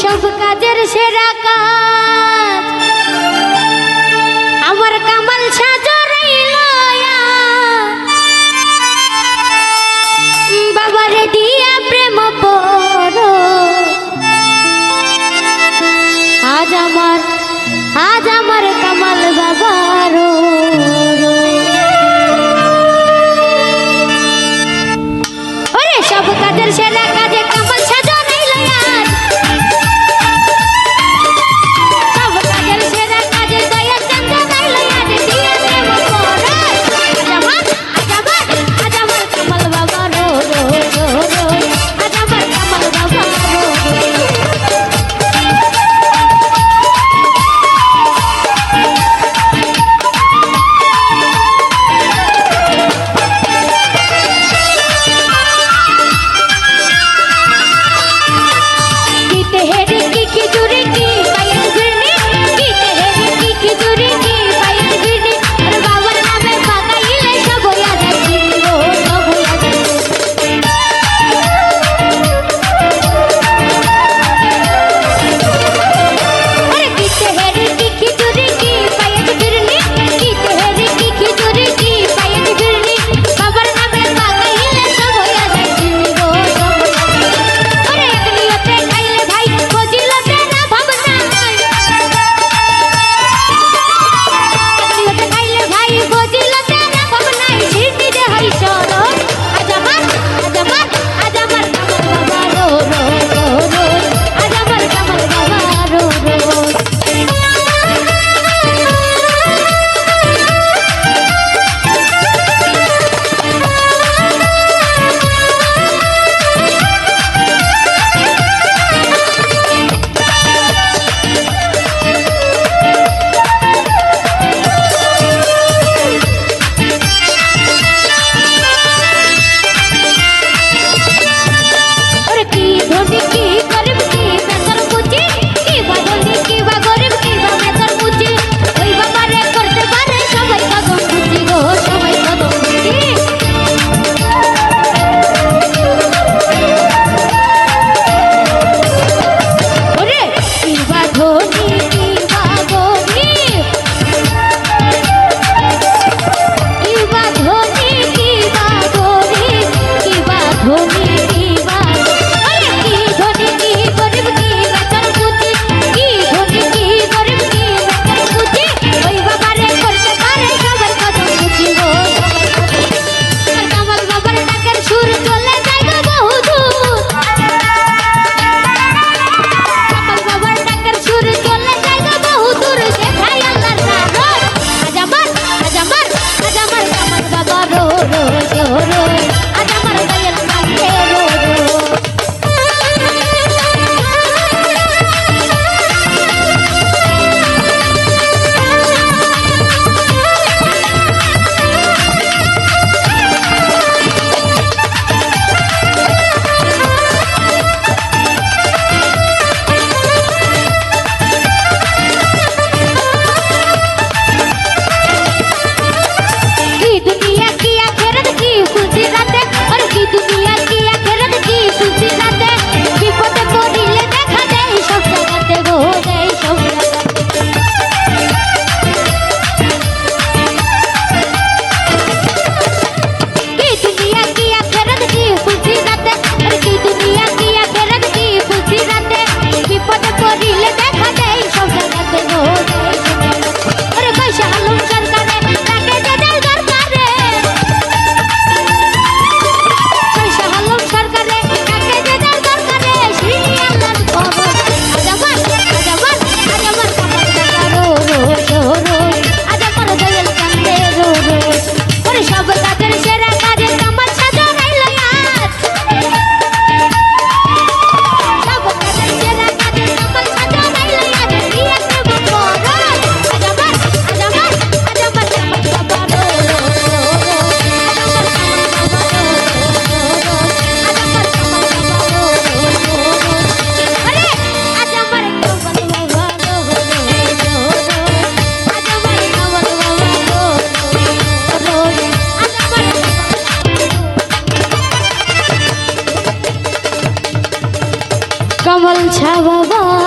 সব কাজের সেরা কাজ। আমার কামাল সাজরাইল বাবারে দিয়া প্রেম পর আজ আমার আজ আমার বলছা বাবা